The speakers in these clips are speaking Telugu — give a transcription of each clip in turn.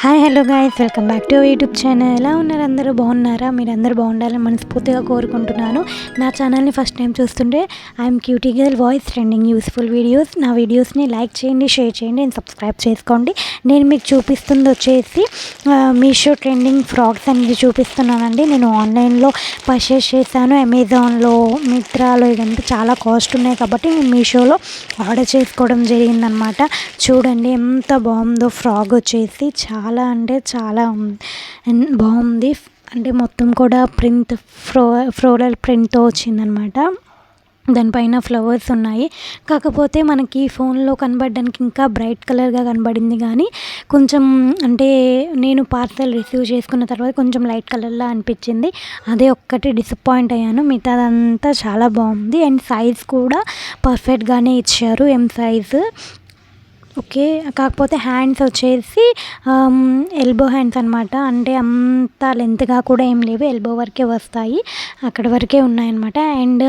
Hi hello guys welcome back to YouTube channel ఎలా ఉన్నారు అందరూ? బాగున్నారా? మీరు అందరూ బాగుండాలని మనస్ఫూర్తిగా కోరుకుంటున్నాను. నా ఛానల్ని ఫస్ట్ టైం చూస్తుంటే I'm cutie girl voice trending useful videos నా వీడియోస్ని లైక్ చేయండి షేర్ చేయండి అండ్ సబ్స్క్రైబ్ చేసుకోండి. నేను మీకు చూపిస్తుంది వచ్చేసి మీషో ట్రెండింగ్ ఫ్రాక్స్ అనేది చూపిస్తున్నానండి. నేను ఆన్లైన్లో పర్చేస్ చేశాను. అమెజాన్లో మిత్రాలో ఇదంతా చాలా కాస్ట్ ఉన్నాయి కాబట్టి నేను మీషోలో ఆర్డర్ చేసుకోవడం జరిగిందనమాట చూడండి ఎంత బాగుందో ఫ్రాక్ వచ్చేసి. చాలా చాలా అంటే చాలా బాగుంది. అంటే మొత్తం కూడా ప్రింట్ ఫ్రో ఫ్లోరల్ ప్రింట్తో వచ్చిందనమాట. దానిపైన ఫ్లవర్స్ ఉన్నాయి. కాకపోతే మనకి ఫోన్లో కనబడడానికి ఇంకా బ్రైట్ కలర్గా కనబడింది కానీ కొంచెం అంటే నేను పార్సల్ రిసీవ్ చేసుకున్న తర్వాత కొంచెం లైట్ కలర్లా అనిపించింది. అదే ఒక్కటి డిసప్పాయింట్ అయ్యాను. మిగతాదంతా చాలా బాగుంది. అండ్ సైజ్ కూడా పర్ఫెక్ట్గానే ఇచ్చారు. M size okay. కాకపోతే హ్యాండ్స్ వచ్చేసి ఎల్బో హ్యాండ్స్ అనమాట అంటే అంత లెంత్గా కూడా ఏం లేవు. ఎల్బో వరకే వస్తాయి. అక్కడ వరకే ఉన్నాయన్నమాట. అండ్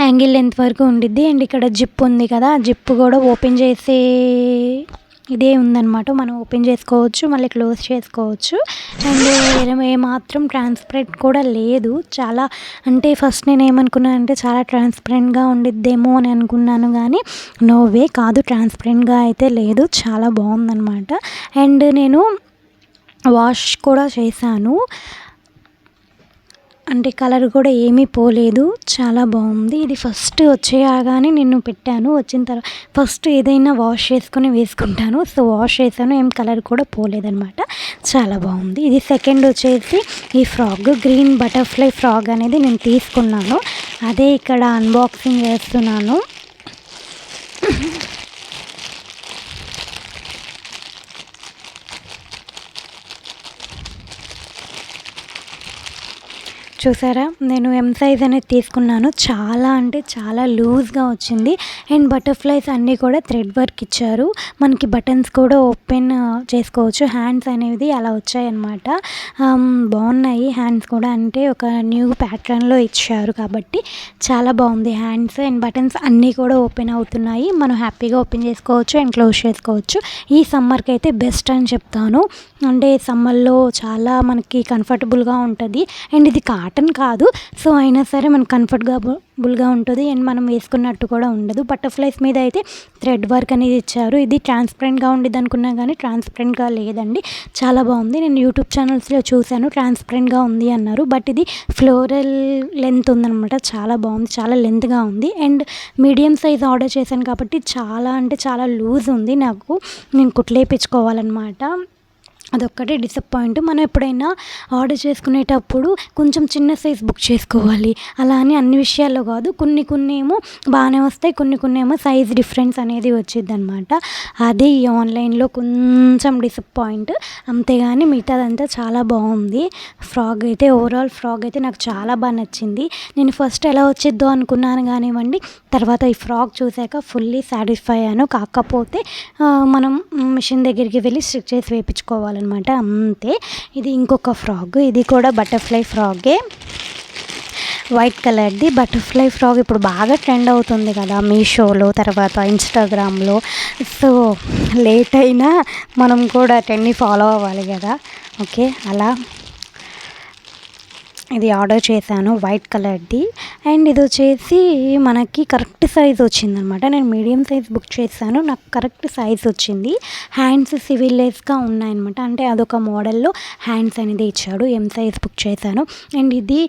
యాంగిల్ లెంత్ వరకు ఉండిద్ది. అండ్ ఇక్కడ జిప్ ఉంది కదా. జిప్ కూడా ఓపెన్ చేసే ఇదే ఉందన్నమాట. మనం ఓపెన్ చేసుకోవచ్చు మళ్ళీ క్లోజ్ చేసుకోవచ్చు. అండ్ ఏమాత్రం ట్రాన్స్పరెంట్ కూడా లేదు. చాలా అంటే ఫస్ట్ నేను ఏమనుకున్నాను అంటే చాలా ట్రాన్స్పరెంట్గా ఉండిద్దేమో అని అనుకున్నాను కానీ నో వే కాదు ట్రాన్స్పరెంట్గా అయితే లేదు. చాలా బాగుందన్నమాట. అండ్ నేను వాష్ కూడా చేశాను. అంటే కలర్ కూడా ఏమీ పోలేదు. చాలా బాగుంది. ఇది ఫస్ట్ వచ్చేయగానే నేను పెట్టాను. వచ్చిన తర్వాత ఫస్ట్ ఏదైనా వాష్ చేసుకొని వేసుకుంటాను. సో వాష్ చేశాను. ఏం కలర్ కూడా పోలేదన్నమాట. చాలా బాగుంది. ఇది సెకండ్ వచ్చేసి ఈ ఫ్రాక్ గ్రీన్ బటర్ఫ్లై ఫ్రాక్ అనేది నేను తీసుకున్నాను. అదే ఇక్కడ అన్బాక్సింగ్ చేస్తున్నాను. చూసారా? నేను ఎం సైజ్ అనేది తీసుకున్నాను. చాలా అంటే చాలా లూజ్గా వచ్చింది. అండ్ బటర్ఫ్లైస్ అన్నీ కూడా థ్రెడ్ వర్క్ ఇచ్చారు. మనకి బటన్స్ కూడా ఓపెన్ చేసుకోవచ్చు. హ్యాండ్స్ అనేది అలా వచ్చాయన్నమాట. బాగున్నాయి హ్యాండ్స్ కూడా. అంటే ఒక న్యూ ప్యాటర్న్లో ఇచ్చారు కాబట్టి చాలా బాగుంది హ్యాండ్స్ అండ్ బటన్స్ అన్నీ కూడా ఓపెన్ అవుతున్నాయి. మనం హ్యాపీగా ఓపెన్ చేసుకోవచ్చు అండ్ క్లోజ్ చేసుకోవచ్చు. ఈ సమ్మర్కి అయితే బెస్ట్ అని చెప్తాను. అంటే సమ్మర్లో చాలా మనకి కంఫర్టబుల్గా ఉంటుంది. అండ్ ఇది కాటన్ కాదు. సో అయినా సరే మనకు కంఫర్టబుల్గా ఉంటుంది. అండ్ మనం వేసుకున్నట్టు కూడా ఉండదు. బటర్ఫ్లైస్ మీద అయితే థ్రెడ్ వర్క్ అనేది ఇచ్చారు. ఇది ట్రాన్స్పరెంట్గా ఉండేది అనుకున్నా కానీ ట్రాన్స్పరెంట్గా లేదండి. చాలా బాగుంది. నేను యూట్యూబ్ ఛానల్స్లో చూశాను. ట్రాన్స్పరెంట్గా ఉంది అన్నారు. బట్ ఇది ఫ్లోరల్ లెంత్ ఉందన్నమాట. చాలా బాగుంది. చాలా లెంత్గా ఉంది. అండ్ మీడియం సైజ్ ఆర్డర్ చేశాను కాబట్టి చాలా అంటే చాలా లూజ్ ఉంది నాకు. నేను కుట్లేపించుకోవాలన్నమాట. అదొక్కటే డిసప్పాయింట్. మనం ఎప్పుడైనా ఆర్డర్ చేసుకునేటప్పుడు కొంచెం చిన్న సైజ్ బుక్ చేసుకోవాలి. అలా అని అన్ని విషయాల్లో కాదు. కొన్ని కొన్ని ఏమో బాగానే వస్తాయి కొన్ని కొన్ని ఏమో సైజ్ డిఫరెన్స్ అనేది వచ్చింది అనమాట అది ఈ ఆన్లైన్లో కొంచెం డిసప్పాయింట్. అంతేగాని మిగతాదంతా చాలా బాగుంది. ఫ్రాక్ అయితే ఓవరాల్ ఫ్రాక్ అయితే నాకు చాలా బాగా నచ్చింది. నేను ఫస్ట్ ఎలా వచ్చిద్దో అనుకున్నాను కానివ్వండి తర్వాత ఈ ఫ్రాక్ చూశాక ఫుల్లీ సాటిస్ఫై అయ్యాను. కాకపోతే మనం మిషన్ దగ్గరికి వెళ్ళి స్టిచ్ చేసి వేయించుకోవాలన్నమాట అంతే. ఇది ఇంకొక ఫ్రాక్ ఇది కూడా బటర్ఫ్లై ఫ్రాకే వైట్ కలర్ది బటర్ఫ్లై ఫ్రాక్ ఇప్పుడు బాగా ట్రెండ్ అవుతుంది కదా మీషోలో తర్వాత ఇన్స్టాగ్రామ్లో. సో లేట్ అయినా మనం కూడా ట్రెండ్ని ఫాలో అవ్వాలి కదా. ఓకే అలా. ఇది ఆర్డర్ చేశాను వైట్ కలర్ది. అండ్ ఇది వచ్చేసి మనకి కరెక్ట్ సైజ్ వచ్చిందనమాట. నేను మీడియం సైజ్ బుక్ చేశాను. నాకు కరెక్ట్ సైజ్ వచ్చింది. హ్యాండ్స్ సివిల్లెస్గా ఉన్నాయన్నమాట. అంటే అదొక మోడల్లో హ్యాండ్స్ అనేది ఇచ్చాడు. ఎం సైజ్ బుక్ చేశాను. అండ్ ఇది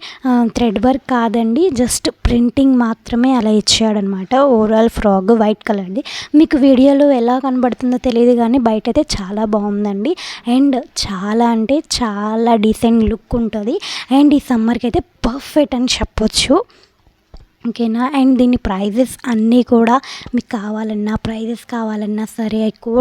థ్రెడ్ వర్క్ కాదండి. జస్ట్ ప్రింటింగ్ మాత్రమే అలా ఇచ్చాడనమాట. ఓవరాల్ ఫ్రాక్ వైట్ కలర్ది. మీకు వీడియోలో ఎలా కనబడుతుందో తెలియదు కానీ బయట అయితే చాలా బాగుందండి. అండ్ చాలా అంటే చాలా డీసెంట్ లుక్ ఉంటుంది. అండ్ ఈ సమ్మర్కి అయితే పర్ఫెక్ట్ అని చెప్పొచ్చు. ఓకేనా? అండ్ దీని ప్రైజెస్ అన్నీ కూడా మీకు కావాలన్నా ప్రైజెస్ కావాలన్నా సరే ఎక్కువ